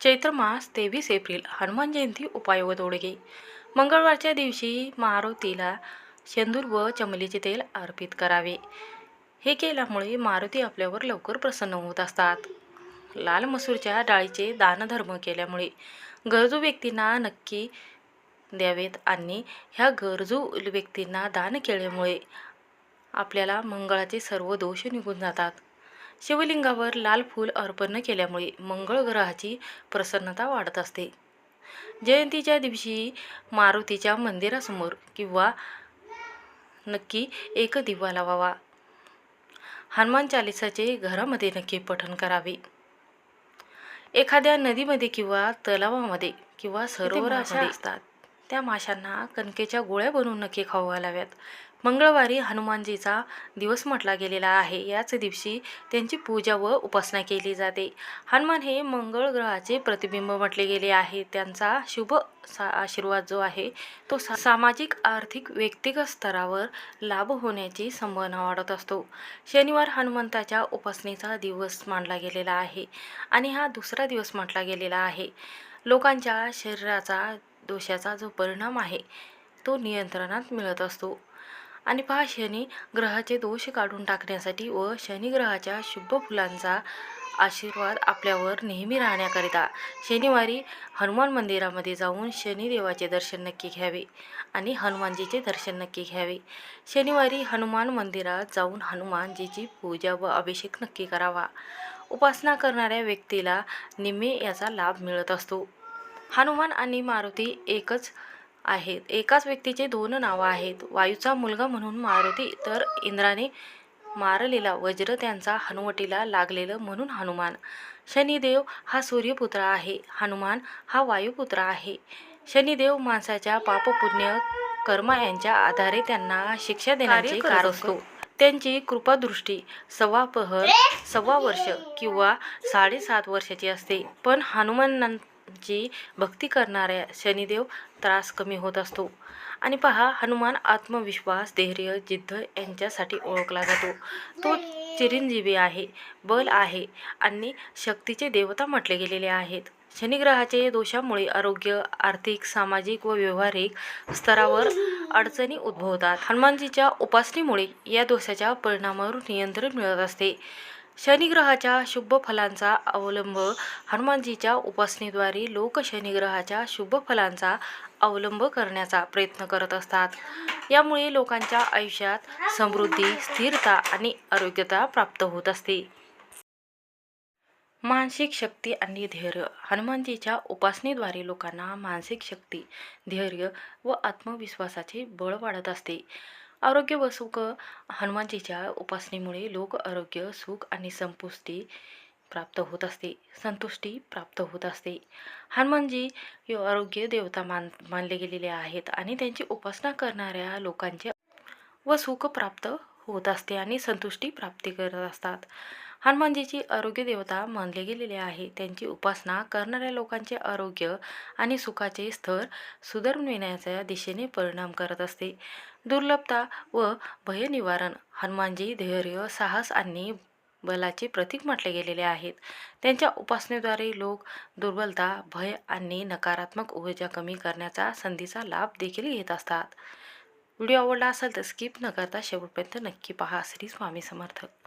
चैत्र मास तेवीस एप्रिल हनुमान जयंती उपाय व तोडगे मंगळवारच्या दिवशी मारुतीला शेंदूर व चमेलीचे तेल अर्पित करावे. हे केल्यामुळे मारुती आपल्यावर लवकर प्रसन्न होत असतात. लाल मसूरच्या डाळीचे दानधर्म केल्यामुळे गरजू व्यक्तींना नक्की द्यावेत आणि ह्या गरजू व्यक्तींना दान केल्यामुळे आपल्याला मंगळाचे सर्व दोष निघून जातात. शिवलिंगावर लाल फूल अर्पण केल्यामुळे मंगळ ग्रहाची प्रसन्नता वाढत असते. जयंतीच्या दिवशी मारुतीच्या मंदिरासमोर किंवा नक्की एक दिवा लावावा. हनुमान चालिसाचे घरामध्ये नक्की पठण करावे. एखाद्या नदीमध्ये किंवा तलावामध्ये किंवा सरोवरामध्ये असतात. त्या माशांना कणकेच्या गोळ्या बनवून नक्की खाऊ घालाव्यात. मंगळवारी हनुमानजीचा दिवस म्हटला गेलेला आहे. याच दिवशी त्यांची पूजा व उपासना केली जाते. हनुमान हे मंगळ ग्रहाचे प्रतिबिंब म्हटले गेले आहे. त्यांचा शुभ सा आशीर्वाद जो आहे तो सा सामाजिक आर्थिक व्यक्तिगत स्तरावर लाभ होण्याची संभावना वाढत असतो. शनिवार हनुमंताच्या उपासनेचा दिवस मानला गेलेला आहे आणि हा दुसरा दिवस म्हटला गेलेला आहे. लोकांच्या शरीराचा दोषाचा जो परिणाम आहे तो नियंत्रणात मिळत असतो. आणि पहा शनी ग्रहाचे दोष काढून टाकण्यासाठी व शनिग्रहाच्या शुभ फुलांचा आशीर्वाद आपल्यावर नेहमी राहण्याकरिता शनिवारी हनुमान मंदिरामध्ये जाऊन शनिदेवाचे दर्शन नक्की घ्यावे आणि हनुमानजीचे दर्शन नक्की घ्यावे. शनिवारी हनुमान मंदिरात जाऊन हनुमानजीची पूजा व अभिषेक नक्की करावा. उपासना करणाऱ्या व्यक्तीला निम्मे याचा लाभ मिळत असतो. हनुमान आणि मारुती एकच आहेत. एकाच व्यक्तीचे दोन नावं आहेत. वायूचा मुलगा म्हणून मारुती तर इंद्राने मारलेला वज्र त्यांचा हनुवटीला लागलेलं म्हणून हनुमान. शनिदेव हा सूर्यपुत्र आहे. हनुमान हा वायुपुत्र आहे. शनिदेव माणसाच्या पापपुण्य कर्म यांच्या आधारे त्यांना शिक्षा देण्याचे कारण असतो. त्यांची कृपादृष्टी सव्वा पहर सव्वा वर्ष किंवा साडेसात वर्षाची असते. पण जी भक्ती करणाऱ्या शनिदेव त्रास कमी होत असतो. आणि पहा हनुमान आत्मविश्वास धैर्य जिद्द यांच्यासाठी ओळखला जातो. तो चिरंजीवी आहे बल आहे आणि शक्तीचे देवता म्हटले गेलेले आहेत. शनिग्रहाचे दोषामुळे आरोग्य आर्थिक सामाजिक व व्यवहारिक स्तरावर अडचणी उद्भवतात. हनुमानजीच्या उपासनेमुळे या दोषाच्या परिणामावर नियंत्रण मिळत असते. शनिग्रहाच्या शुभ फलांचा अवलंब हनुमानजीच्या उपासनेद्वारे लोक शनिग्रहाच्या शुभ फलांचा अवलंब करण्याचा प्रयत्न करत असतात. यामुळे लोकांच्या आयुष्यात समृद्धी स्थिरता आणि आरोग्यता प्राप्त होत असते. मानसिक शक्ती आणि धैर्य. हनुमानजीच्या उपासनेद्वारे लोकांना मानसिक शक्ती धैर्य व आत्मविश्वासाचे बळ वाढत असते. आरोग्य व सुख. हनुमानजीच्या उपासनेमुळे लोक आरोग्य सुख आणि संपुष्टी प्राप्त होत असते. संतुष्टी प्राप्त होत असते. हनुमानजी हे आरोग्य देवता मान मानले गेलेले आहेत आणि त्यांची उपासना करणाऱ्या लोकांचे व सुख प्राप्त होत असते आणि संतुष्टी प्राप्ती करत असतात. हनुमानजीची आरोग्य देवता मानले गेलेले आहे. त्यांची उपासना करणाऱ्या लोकांचे आरोग्य आणि सुखाचे स्तर सुधारविण्याच्या दिशेने परिणाम करत असते. दुर्लभता व भयनिवारण हनुमानजी धैर्य साहस आणि बलाचे प्रतीक म्हटले गेलेले आहेत. त्यांच्या उपासनेद्वारे लोक दुर्बलता भय आणि नकारात्मक ऊर्जा कमी करण्याचा संधीचा लाभ देखील घेत असतात. व्हिडिओ आवडला असेल तर स्किप न करता शेवटपर्यंत नक्की पहा. श्री स्वामी समर्थक